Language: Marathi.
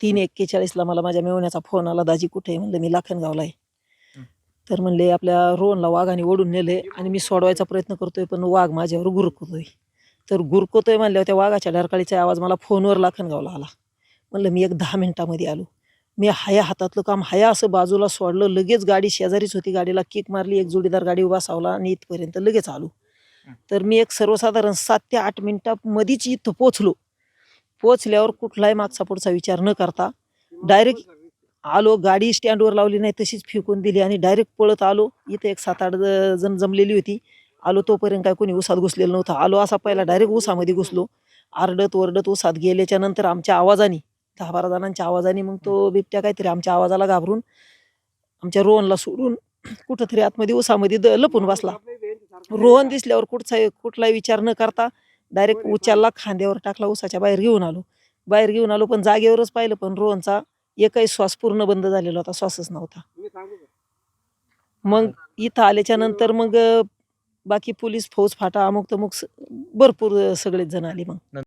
तीन एक्केचाळीसला मला माझ्या मेवण्याचा फोन आला दाजी कुठे आहे? म्हणलं मी लाखनगावला आहे. तर म्हणले आपल्या रोहनला वाघाने ओढून नेले आणि मी सोडवायचा प्रयत्न करतोय पण वाघ माझ्यावर गुरकतोय. तर गुरकतोय म्हणल्यावर त्या वाघाच्या डरकाळीचा आवाज मला फोनवर लाखनगावला आला. म्हणलं मी एक दहा मिनिटामध्ये आलो. मी हाया हातातलं काम हाया असं बाजूला सोडलं लगेच गाडी शेजारीच होती गाडीला किक मारली एक जोडीदार गाडी उभा सावला आणि इथपर्यंत लगेच आलो. तर मी एक सर्वसाधारण सात ते आठ मिनिटामध्येच इथं पोचलो पोचल्यावर कुठलाही मागचा पुढचा विचार न करता डायरेक्ट आलो गाडी स्टँडवर लावली नाही तशीच फेकून दिली आणि डायरेक्ट पळत आलो. इथं एक सात आठ जण जमलेली होती. आलो तोपर्यंत काय कोणी उसात घुसलेलं नव्हतं. आलो असा पहिला डायरेक्ट उसामध्ये घुसलो. आरडत ओरडत उसात गेल्याच्यानंतर आमच्या आवाजाने दहा बारा जणांच्या आवाजाने मग तो बिबट्या काहीतरी आमच्या आवाजाला घाबरून आमच्या रोहनला सोडून कुठंतरी आतमध्ये उसामध्ये द लपून बसला. रोहन दिसल्यावर कुठचा कुठलाही विचार न करता डायरेक्ट उचलला खांद्यावर टाकला उसाच्या बाहेर घेऊन आलो. बाहेर घेऊन आलो पण जागेवरच पाहिलं पण रोहनचा एकही श्वास पूर्ण बंद झालेला होता श्वासच नव्हता. मग इथं आल्याच्यानंतर मग बाकी पोलीस फौज फाटा अमुक तमुक भरपूर सगळेच जण आले मग.